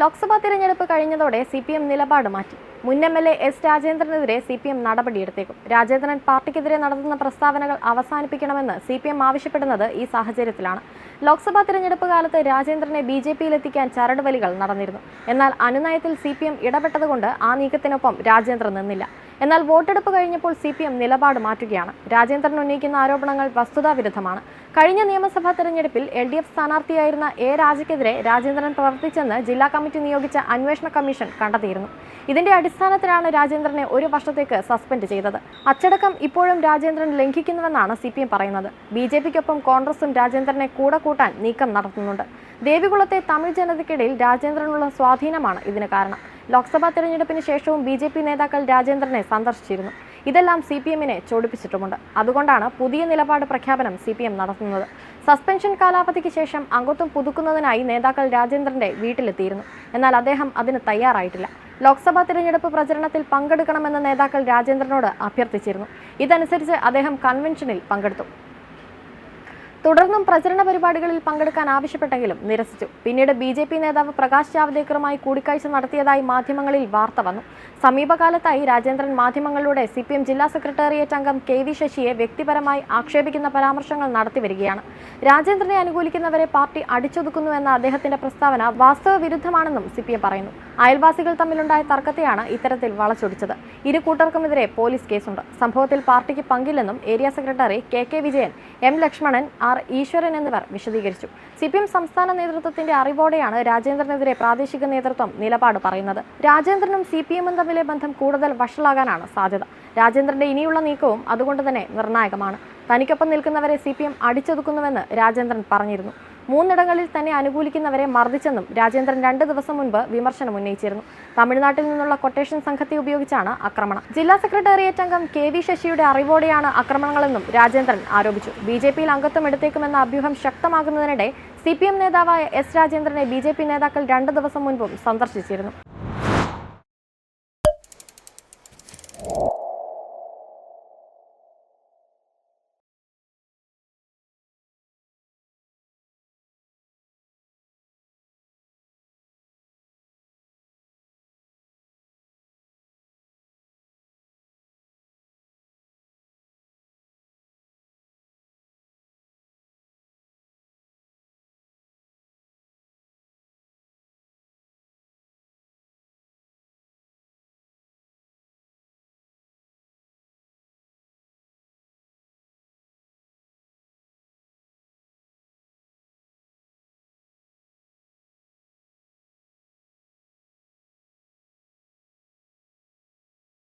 ലോക്സഭാ തിരഞ്ഞെടുപ്പ് കഴിഞ്ഞതോടെ C P M നിലപാട് മാറ്റി. മുൻ എം എൽ എ എസ് രാജേന്ദ്രനെതിരെ സി പി എം നടപടിയെടുത്തേക്കും. രാജേന്ദ്രൻ പാർട്ടിക്കെതിരെ നടത്തുന്ന പ്രസ്താവനകൾ അവസാനിപ്പിക്കണമെന്ന് സി പി എം ആവശ്യപ്പെടുന്നത് ഈ സാഹചര്യത്തിലാണ്. ലോക്സഭാ തിരഞ്ഞെടുപ്പ് കാലത്ത് രാജേന്ദ്രനെ ബി ജെ പിയിലെത്തിക്കാൻ ചരടുവലികൾ നടന്നിരുന്നു. എന്നാൽ അനുനയത്തിൽ സി പി എം ഇടപെട്ടതുകൊണ്ട് ആ നീക്കത്തിനൊപ്പം രാജേന്ദ്രൻ നിന്നില്ല. എന്നാൽ വോട്ടെടുപ്പ് കഴിഞ്ഞപ്പോൾ സി പി എം നിലപാട് മാറ്റുകയാണ്. രാജേന്ദ്രൻ ഉന്നയിക്കുന്ന ആരോപണങ്ങൾ വസ്തുതാവിരുദ്ധമാണ്. കഴിഞ്ഞ നിയമസഭാ തെരഞ്ഞെടുപ്പിൽ എൽ ഡി എഫ് സ്ഥാനാർത്ഥിയായിരുന്ന എ രാജയ്ക്കെതിരെ രാജേന്ദ്രൻ പ്രവർത്തിച്ചെന്ന് ജില്ലാ കമ്മിറ്റി നിയോഗിച്ച അന്വേഷണ കമ്മീഷൻ കണ്ടെത്തിയിരുന്നു. ഇതിന്റെ അടിസ്ഥാനത്തിലാണ് രാജേന്ദ്രനെ ഒരു വർഷത്തേക്ക് സസ്പെൻഡ് ചെയ്തത്. അച്ചടക്കം ഇപ്പോഴും രാജേന്ദ്രൻ ലംഘിക്കുന്നുവെന്നാണ് സി പി എം പറയുന്നത്. ബി ജെ പിക്കൊപ്പം കോൺഗ്രസും രാജേന്ദ്രനെ കൂടെ കൂട്ടാൻ നീക്കം നടത്തുന്നുണ്ട്. ദേവികുളത്തെ തമിഴ് ജനതയ്ക്കിടയിൽ രാജേന്ദ്രനുള്ള സ്വാധീനമാണ് ഇതിന് കാരണം. ലോക്സഭാ തെരഞ്ഞെടുപ്പിന് ശേഷവും ബി ജെ പി നേതാക്കൾ രാജേന്ദ്രനെ സന്ദർശിച്ചിരുന്നു. ഇതെല്ലാം സി പി എമ്മിനെ ചൊടിപ്പിച്ചിട്ടുമുണ്ട്. അതുകൊണ്ടാണ് പുതിയ നിലപാട് പ്രഖ്യാപനം സി പി എം നടത്തുന്നത്. സസ്പെൻഷൻ കാലാവധിക്ക് ശേഷം അംഗത്വം പുതുക്കുന്നതിനായി നേതാക്കൾ രാജേന്ദ്രന്റെ വീട്ടിലെത്തിയിരുന്നു. എന്നാൽ അദ്ദേഹം അതിന് തയ്യാറായിട്ടില്ല. ലോക്സഭാ തിരഞ്ഞെടുപ്പ് പ്രചരണത്തിൽ പങ്കെടുക്കണമെന്ന് നേതാക്കൾ രാജേന്ദ്രനോട് അഭ്യർത്ഥിച്ചിരുന്നു. ഇതനുസരിച്ച് അദ്ദേഹം കൺവെൻഷനിൽ പങ്കെടുത്തു. തുടർന്നും പ്രചരണ പരിപാടികളിൽ പങ്കെടുക്കാൻ ആവശ്യപ്പെട്ടെങ്കിലും നിരസിച്ചു. പിന്നീട് ബി ജെ പി നേതാവ് പ്രകാശ് ജാവ്ദേക്കറുമായി കൂടിക്കാഴ്ച നടത്തിയതായി മാധ്യമങ്ങളിൽ വാർത്ത വന്നു. സമീപകാലത്തായി രാജേന്ദ്രൻ മാധ്യമങ്ങളിലൂടെ സി പി എം ജില്ലാ സെക്രട്ടേറിയറ്റ് അംഗം കെ വി ശശിയെ വ്യക്തിപരമായി ആക്ഷേപിക്കുന്ന പരാമർശങ്ങൾ നടത്തിവരികയാണ് രാജേന്ദ്രനെ അനുകൂലിക്കുന്നവരെ പാർട്ടി അടിച്ചൊതുക്കുന്നുവെന്ന അദ്ദേഹത്തിന്റെ പ്രസ്താവന വാസ്തവ വിരുദ്ധമാണെന്നും സി പി എം പറയുന്നു. അയൽവാസികൾ തമ്മിലുണ്ടായ തർക്കത്തെയാണ് ഇത്തരത്തിൽ വളച്ചൊടിച്ചത്. ഇരു കൂട്ടർക്കുമെതിരെ പോലീസ് കേസുണ്ട്. സംഭവത്തിൽ പാർട്ടിക്ക് പങ്കില്ലെന്നും area secretary K K Vijayan M Lakshmanan R Eswaran എന്നിവർ വിശദീകരിച്ചു. സി പി എം സംസ്ഥാന നേതൃത്വത്തിന്റെ അറിവോടെയാണ് രാജേന്ദ്രനെതിരെ പ്രാദേശിക നേതൃത്വം നിലപാട് പറയുന്നത്. രാജേന്ദ്രനും സി പി എമ്മും തമ്മിലെ ബന്ധം കൂടുതൽ വഷളാകാനാണ് സാധ്യത. രാജേന്ദ്രന്റെ ഇനിയുള്ള നീക്കവും അതുകൊണ്ട് തന്നെ നിർണായകമാണ്. തനിക്കൊപ്പം നിൽക്കുന്നവരെ സി പി എം അടിച്ചൊതുക്കുന്നുവെന്ന് രാജേന്ദ്രൻ പറഞ്ഞിരുന്നു. മൂന്നിടങ്ങളിൽ തന്നെ അനുകൂലിക്കുന്നവരെ മർദ്ദിച്ചെന്നും രാജേന്ദ്രൻ രണ്ട് ദിവസം മുൻപ് വിമർശനം ഉന്നയിച്ചിരുന്നു. തമിഴ്നാട്ടിൽ നിന്നുള്ള കൊട്ടേഷൻ സംഘത്തെ ഉപയോഗിച്ചാണ് ആക്രമണം. ജില്ലാ സെക്രട്ടേറിയറ്റ് അംഗം കെ വി ശശിയുടെ അറിവോടെയാണ് ആക്രമണങ്ങളെന്നും രാജേന്ദ്രൻ ആരോപിച്ചു. ബി ജെ പിയിൽ അംഗത്വം എടുത്തേക്കുമെന്ന അഭ്യൂഹം ശക്തമാകുന്നതിനിടെ സി പി എം നേതാവായ എസ് രാജേന്ദ്രനെ ബി ജെ പി നേതാക്കൾ രണ്ട് ദിവസം മുൻപും സന്ദർശിച്ചിരുന്നു.